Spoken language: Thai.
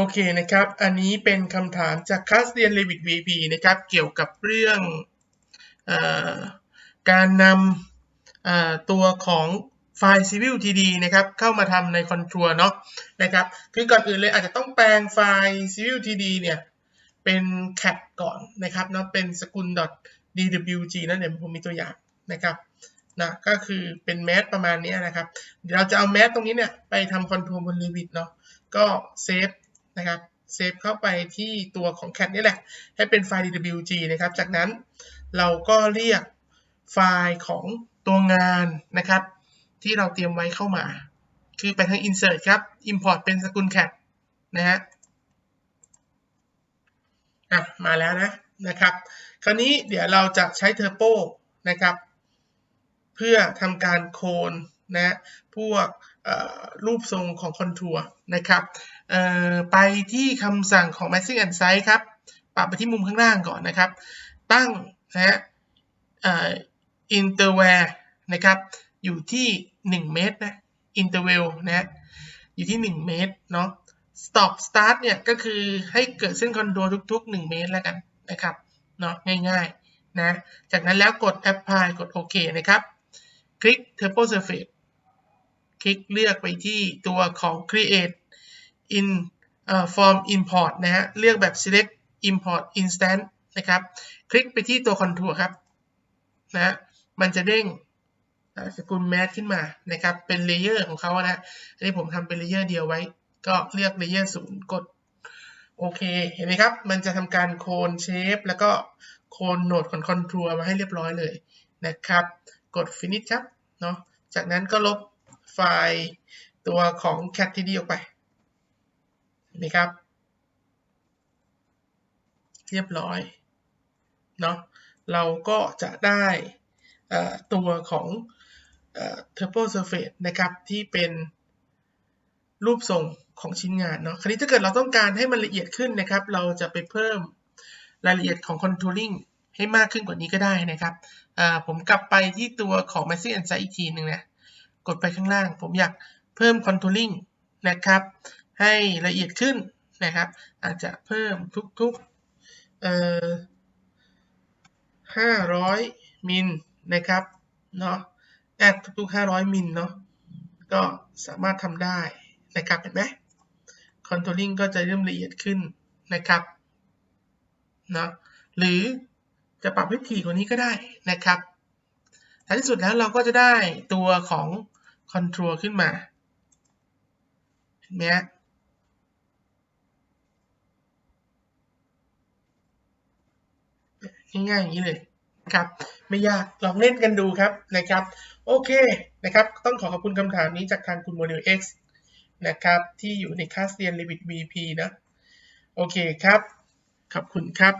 โอเคนะครับ อันนี้เป็นคำถามจากคลาสเรียน Revit VP นะครับ เกี่ยวกับเรื่องอการนำตัวของไฟล์ Civil 3D นะครับ เข้ามาทำใน Contour เนาะนะครับ คือก่อนอื่นเลยอาจจะต้องแปลงไฟล์ Civil 3D เนี่ยเป็น cat ก่อนนะครับเนาะเป็นสกุล .dwg นะเดี๋ยวผมมีตัวอย่างนะครับนะก็คือเป็นแมสประมาณนี้นะครับ เดี๋ยวเราจะเอาแมสตรงนี้เนี่ยไปทำคอนโทรลบน Revit เนาะก็เซฟ นะครับเซฟเข้าไปที่ตัวของ cat นี่แหละ ให้เป็นไฟล์ dwg นะครับ จากนั้นเราก็เรียกไฟล์ของตัวงานนะครับ ที่เราเตรียมไว้เข้ามา คือไปทาง insert ครับ import เป็นสกุล cat นะฮะอะมาแล้วนะนะครับ คราวนี้เดี๋ยวเราจะใช้เทอร์โ o นะครับ เพื่อทำการโคน นะพวกรูปทรงของคอนทัวร์นะครับไปที่คำสั่งของ Matching and Size ครับ ปรับไปที่มุมข้างล่างก่อนนะครับ ตั้งนะฮะ interval นะครับอยู่ที่ 1 เมตรนะ interval นะฮะอยู่ที่ 1 เมตรเนาะ stop start เนี่ยก็คือให้เกิดเส้นคอนโดทุก ๆ 1 เมตรแล้วกันนะครับเนาะง่ายๆนะจากนั้นแล้วกด apply กดโอเคนะครับ คลิก turbo surface คลิกเลือกไปที่ตัวของ create in uh, form import นะฮะ เลือกแบบ select import instant นะครับ คลิกไปที่ตัว contour ครับนะมันจะเด้งสกุลแมสขึ้นมานะครับ เป็นเลเยอร์ของเขานะ อันนี้ผมทำเป็นเลเยอร์เดียวไว้ ก็เลือกเลเยอร์ศูนย์กดโอเค เห็นไหมครับ มันจะทำการโคนเชฟแล้วก็โคนโหนดของคอนทัวร์มาให้เรียบร้อยเลยนะครับ กด finish ครับ เนาะ จากนั้นก็ลบ ไฟล์ตัวของ cat ที่ดีออกไปเห็นไหมครับ เรียบร้อยเนาะเราก็จะได้ตัวของ Turbo Surface นะครับที่เป็นรูปทรงของชิ้นงานเนาะคราวนี้ถ้าเกิดเราต้องการให้มันละเอียดขึ้นนะครับ เราจะไปเพิ่มรายละเอียดของ contouring ให้มากขึ้นกว่านี้ก็ได้นะครับผมกลับไปที่ตัวของ Massing and Size อีกทีหนึ่งนะ กดไปข้างล่าง ผมอยากเพิ่ม contouring นะครับ ให้ละเอียดขึ้นนะครับ อาจจะเพิ่มทุกๆเอ่อ500 มิลนะครับเนาะแอดทุกๆ500 มิลเนาะก็สามารถทำได้นะครับเห็นไหม contouring ก็จะเริ่มละเอียดขึ้นนะครับเนาะหรือจะปรับให้ถี่กว่านี้ก็ได้นะครับ ท้ายที่สุดแล้วเราก็จะได้ตัวของ control ขึ้นมาเห็นไหมง่ายๆอย่างนี้เลยครับไม่ยากลองเล่นกันดูครับนะครับ โอเคนะครับ ต้องขอขอบคุณคำถามนี้จากทางคุณโมเดล X นะครับ ที่อยู่ในคลาสเรียน Revit VP นะ โอเคครับ ขอบคุณครับ